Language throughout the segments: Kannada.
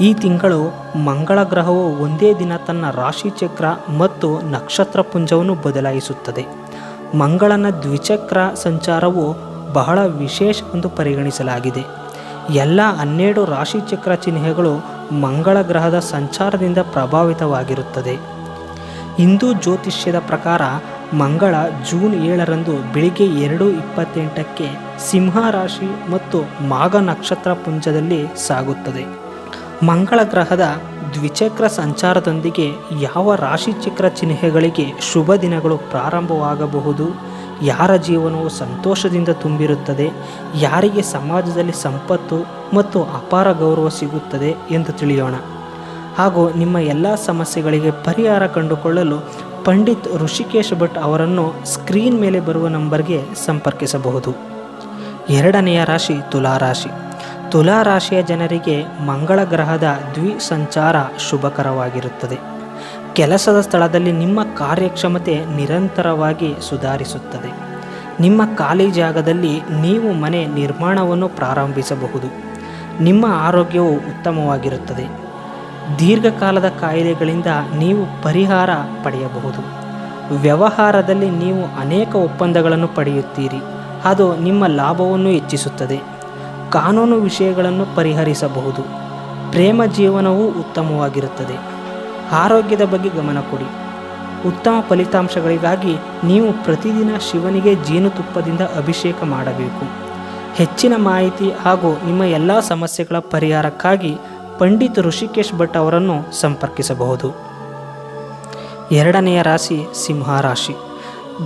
ಈ ತಿಂಗಳು ಮಂಗಳ ಗ್ರಹವು ಒಂದೇ ದಿನ ತನ್ನ ರಾಶಿಚಕ್ರ ಮತ್ತು ನಕ್ಷತ್ರ ಪುಂಜವನ್ನು ಬದಲಾಯಿಸುತ್ತದೆ. ಮಂಗಳನ ದ್ವಿಚಕ್ರ ಸಂಚಾರವು ಬಹಳ ವಿಶೇಷ ಎಂದು ಪರಿಗಣಿಸಲಾಗಿದೆ. ಎಲ್ಲ ಹನ್ನೆರಡು ರಾಶಿಚಕ್ರ ಚಿಹ್ನೆಗಳು ಮಂಗಳ ಗ್ರಹದ ಸಂಚಾರದಿಂದ ಪ್ರಭಾವಿತವಾಗಿರುತ್ತದೆ. ಹಿಂದೂ ಜ್ಯೋತಿಷ್ಯದ ಪ್ರಕಾರ ಮಂಗಳ ಜೂನ್ ಏಳರಂದು ಬೆಳಿಗ್ಗೆ ಎರಡು ಇಪ್ಪತ್ತೆಂಟಕ್ಕೆ ಸಿಂಹ ರಾಶಿ ಮತ್ತು ಮಾಘ ನಕ್ಷತ್ರ ಪುಂಜದಲ್ಲಿ ಸಾಗುತ್ತದೆ. ಮಂಗಳ ಗ್ರಹದ ದ್ವಿಚಕ್ರ ಸಂಚಾರದೊಂದಿಗೆ ಯಾವ ರಾಶಿಚಕ್ರ ಚಿಹ್ನೆಗಳಿಗೆ ಶುಭ ದಿನಗಳು ಪ್ರಾರಂಭವಾಗಬಹುದು? ಯಾರ ಜೀವನವು ಸಂತೋಷದಿಂದ ತುಂಬಿರುತ್ತದೆ? ಯಾರಿಗೆ ಸಮಾಜದಲ್ಲಿ ಸಂಪತ್ತು ಮತ್ತು ಅಪಾರ ಗೌರವ ಸಿಗುತ್ತದೆ ಎಂದು ತಿಳಿಯೋಣ. ಹಾಗೂ ನಿಮ್ಮ ಎಲ್ಲ ಸಮಸ್ಯೆಗಳಿಗೆ ಪರಿಹಾರ ಕಂಡುಕೊಳ್ಳಲು ಪಂಡಿತ್ ಋಷಿಕೇಶ್ ಭಟ್ ಅವರನ್ನು ಸ್ಕ್ರೀನ್ ಮೇಲೆ ಬರುವ ನಂಬರ್ಗೆ ಸಂಪರ್ಕಿಸಬಹುದು. ಎರಡನೆಯ ರಾಶಿ ತುಲಾರಾಶಿ. ತುಲಾರಾಶಿಯ ಜನರಿಗೆ ಮಂಗಳ ಗ್ರಹದ ದ್ವಿ ಸಂಚಾರ ಶುಭಕರವಾಗಿರುತ್ತದೆ. ಕೆಲಸದ ಸ್ಥಳದಲ್ಲಿ ನಿಮ್ಮ ಕಾರ್ಯಕ್ಷಮತೆ ನಿರಂತರವಾಗಿ ಸುಧಾರಿಸುತ್ತದೆ. ನಿಮ್ಮ ಖಾಲಿ ಜಾಗದಲ್ಲಿ ನೀವು ಮನೆ ನಿರ್ಮಾಣವನ್ನು ಪ್ರಾರಂಭಿಸಬಹುದು. ನಿಮ್ಮ ಆರೋಗ್ಯವು ಉತ್ತಮವಾಗಿರುತ್ತದೆ. ದೀರ್ಘಕಾಲದ ಕಾಯಿಲೆಗಳಿಂದ ನೀವು ಪರಿಹಾರ ಪಡೆಯಬಹುದು. ವ್ಯವಹಾರದಲ್ಲಿ ನೀವು ಅನೇಕ ಒಪ್ಪಂದಗಳನ್ನು ಪಡೆಯುತ್ತೀರಿ. ಅದು ನಿಮ್ಮ ಲಾಭವನ್ನು ಹೆಚ್ಚಿಸುತ್ತದೆ. ಕಾನೂನು ವಿಷಯಗಳನ್ನು ಪರಿಹರಿಸಬಹುದು. ಪ್ರೇಮ ಜೀವನವೂ ಉತ್ತಮವಾಗಿರುತ್ತದೆ. ಆರೋಗ್ಯದ ಬಗ್ಗೆ ಗಮನ ಕೊಡಿ. ಉತ್ತಮ ಫಲಿತಾಂಶಗಳಿಗಾಗಿ ನೀವು ಪ್ರತಿದಿನ ಶಿವನಿಗೆ ಜೇನುತುಪ್ಪದಿಂದ ಅಭಿಷೇಕ ಮಾಡಬೇಕು. ಹೆಚ್ಚಿನ ಮಾಹಿತಿ ಹಾಗೂ ನಿಮ್ಮ ಎಲ್ಲ ಸಮಸ್ಯೆಗಳ ಪರಿಹಾರಕ್ಕಾಗಿ ಪಂಡಿತ್ ಋಷಿಕೇಶ್ ಭಟ್ ಅವರನ್ನು ಸಂಪರ್ಕಿಸಬಹುದು. ಎರಡನೆಯ ರಾಶಿ ಸಿಂಹ ರಾಶಿ.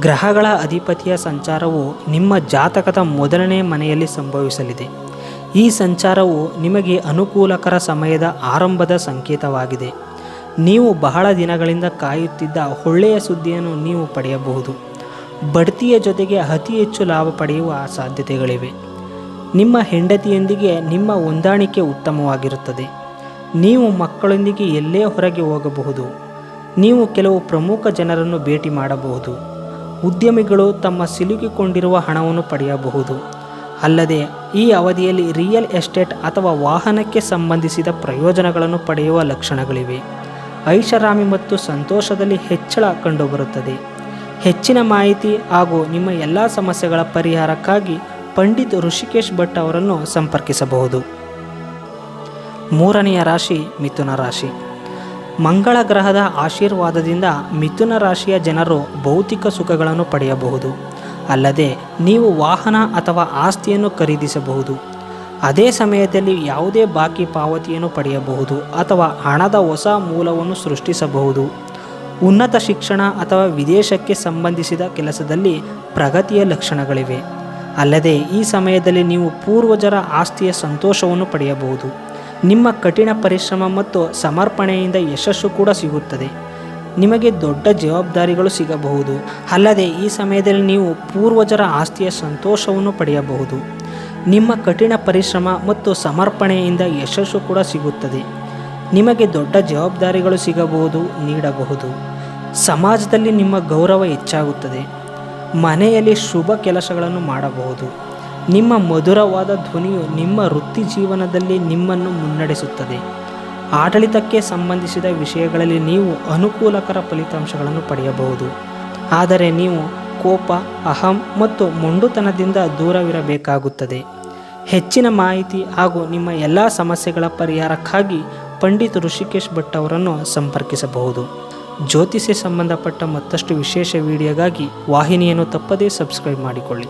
ಗ್ರಹಗಳ ಅಧಿಪತಿಯ ಸಂಚಾರವು ನಿಮ್ಮ ಜಾತಕದ ಮೊದಲನೇ ಮನೆಯಲ್ಲಿ ಸಂಭವಿಸಲಿದೆ. ಈ ಸಂಚಾರವು ನಿಮಗೆ ಅನುಕೂಲಕರ ಸಮಯದ ಆರಂಭದ ಸಂಕೇತವಾಗಿದೆ. ನೀವು ಬಹಳ ದಿನಗಳಿಂದ ಕಾಯುತ್ತಿದ್ದ ಒಳ್ಳೆಯ ಸುದ್ದಿಯನ್ನು ನೀವು ಪಡೆಯಬಹುದು. ಬಡ್ತಿಯ ಜೊತೆಗೆ ಅತಿ ಹೆಚ್ಚು ಲಾಭ ಪಡೆಯುವ ಸಾಧ್ಯತೆಗಳಿವೆ. ನಿಮ್ಮ ಹೆಂಡತಿಯೊಂದಿಗೆ ನಿಮ್ಮ ಹೊಂದಾಣಿಕೆ ಉತ್ತಮವಾಗಿರುತ್ತದೆ. ನೀವು ಮಕ್ಕಳೊಂದಿಗೆ ಎಲ್ಲೇ ಹೊರಗೆ ಹೋಗಬಹುದು. ನೀವು ಕೆಲವು ಪ್ರಮುಖ ಜನರನ್ನು ಭೇಟಿ ಮಾಡಬಹುದು. ಉದ್ಯಮಿಗಳು ತಮ್ಮ ಸಿಲುಕಿಕೊಂಡಿರುವ ಹಣವನ್ನು ಪಡೆಯಬಹುದು. ಅಲ್ಲದೆ ಈ ಅವಧಿಯಲ್ಲಿ ರಿಯಲ್ ಎಸ್ಟೇಟ್ ಅಥವಾ ವಾಹನಕ್ಕೆ ಸಂಬಂಧಿಸಿದ ಪ್ರಯೋಜನಗಳನ್ನು ಪಡೆಯುವ ಲಕ್ಷಣಗಳಿವೆ. ಐಷಾರಾಮಿ ಮತ್ತು ಸಂತೋಷದಲ್ಲಿ ಹೆಚ್ಚಳ ಕಂಡುಬರುತ್ತದೆ. ಹೆಚ್ಚಿನ ಮಾಹಿತಿ ಹಾಗೂ ನಿಮ್ಮ ಎಲ್ಲ ಸಮಸ್ಯೆಗಳ ಪರಿಹಾರಕ್ಕಾಗಿ ಪಂಡಿತ್ ಋಷಿಕೇಶ್ ಭಟ್ ಅವರನ್ನು ಸಂಪರ್ಕಿಸಬಹುದು. ಮೂರನೆಯ ರಾಶಿ ಮಿಥುನ ರಾಶಿ. ಮಂಗಳ ಗ್ರಹದ ಆಶೀರ್ವಾದದಿಂದ ಮಿಥುನ ರಾಶಿಯ ಜನರು ಭೌತಿಕ ಸುಖಗಳನ್ನು ಪಡೆಯಬಹುದು. ಅಲ್ಲದೆ ನೀವು ವಾಹನ ಅಥವಾ ಆಸ್ತಿಯನ್ನು ಖರೀದಿಸಬಹುದು. ಅದೇ ಸಮಯದಲ್ಲಿ ಯಾವುದೇ ಬಾಕಿ ಪಾವತಿಯನ್ನು ಪಡೆಯಬಹುದು ಅಥವಾ ಹಣದ ಹೊಸ ಮೂಲವನ್ನು ಸೃಷ್ಟಿಸಬಹುದು. ಉನ್ನತ ಶಿಕ್ಷಣ ಅಥವಾ ವಿದೇಶಕ್ಕೆ ಸಂಬಂಧಿಸಿದ ಕೆಲಸದಲ್ಲಿ ಪ್ರಗತಿಯ ಲಕ್ಷಣಗಳಿವೆ. ಅಲ್ಲದೆ ಈ ಸಮಯದಲ್ಲಿ ನೀವು ಪೂರ್ವಜರ ಆಸ್ತಿಯ ಸಂತೋಷವನ್ನು ಪಡೆಯಬಹುದು. ನಿಮ್ಮ ಕಠಿಣ ಪರಿಶ್ರಮ ಮತ್ತು ಸಮರ್ಪಣೆಯಿಂದ ಯಶಸ್ಸು ಕೂಡ ಸಿಗುತ್ತದೆ. ನಿಮಗೆ ದೊಡ್ಡ ಜವಾಬ್ದಾರಿಗಳು ಸಿಗಬಹುದು. ಅಲ್ಲದೆ ಈ ಸಮಯದಲ್ಲಿ ನೀವು ಪೂರ್ವಜರ ಆಸ್ತಿಯ ಸಂತೋಷವನ್ನು ಪಡೆಯಬಹುದು. ನಿಮ್ಮ ಕಠಿಣ ಪರಿಶ್ರಮ ಮತ್ತು ಸಮರ್ಪಣೆಯಿಂದ ಯಶಸ್ಸು ಕೂಡ ಸಿಗುತ್ತದೆ. ನಿಮಗೆ ದೊಡ್ಡ ಜವಾಬ್ದಾರಿಗಳು ಸಿಗಬಹುದು, ನೀಡಬಹುದು. ಸಮಾಜದಲ್ಲಿ ನಿಮ್ಮ ಗೌರವ ಹೆಚ್ಚಾಗುತ್ತದೆ. ಮನೆಯಲ್ಲಿ ಶುಭ ಕೆಲಸಗಳನ್ನು ಮಾಡಬಹುದು. ನಿಮ್ಮ ಮಧುರವಾದ ಧ್ವನಿಯು ನಿಮ್ಮ ವೃತ್ತಿ ಜೀವನದಲ್ಲಿ ನಿಮ್ಮನ್ನು ಮುನ್ನಡೆಸುತ್ತದೆ. ಆಡಳಿತಕ್ಕೆ ಸಂಬಂಧಿಸಿದ ವಿಷಯಗಳಲ್ಲಿ ನೀವು ಅನುಕೂಲಕರ ಫಲಿತಾಂಶಗಳನ್ನು ಪಡೆಯಬಹುದು. ಆದರೆ ನೀವು ಕೋಪ, ಅಹಂ ಮತ್ತು ಮೊಂಡುತನದಿಂದ ದೂರವಿರಬೇಕಾಗುತ್ತದೆ. ಹೆಚ್ಚಿನ ಮಾಹಿತಿ ಹಾಗೂ ನಿಮ್ಮ ಎಲ್ಲ ಸಮಸ್ಯೆಗಳ ಪರಿಹಾರಕ್ಕಾಗಿ ಪಂಡಿತ್ ಋಷಿಕೇಶ್ ಭಟ್ ಅವರನ್ನು ಸಂಪರ್ಕಿಸಬಹುದು. ಜ್ಯೋತಿಷ್ಯ ಸಂಬಂಧಪಟ್ಟ ಮತ್ತಷ್ಟು ವಿಶೇಷ ವಿಡಿಯೋಗಾಗಿ ವಾಹಿನಿಯನ್ನು ತಪ್ಪದೇ ಸಬ್ಸ್ಕ್ರೈಬ್ ಮಾಡಿಕೊಳ್ಳಿ.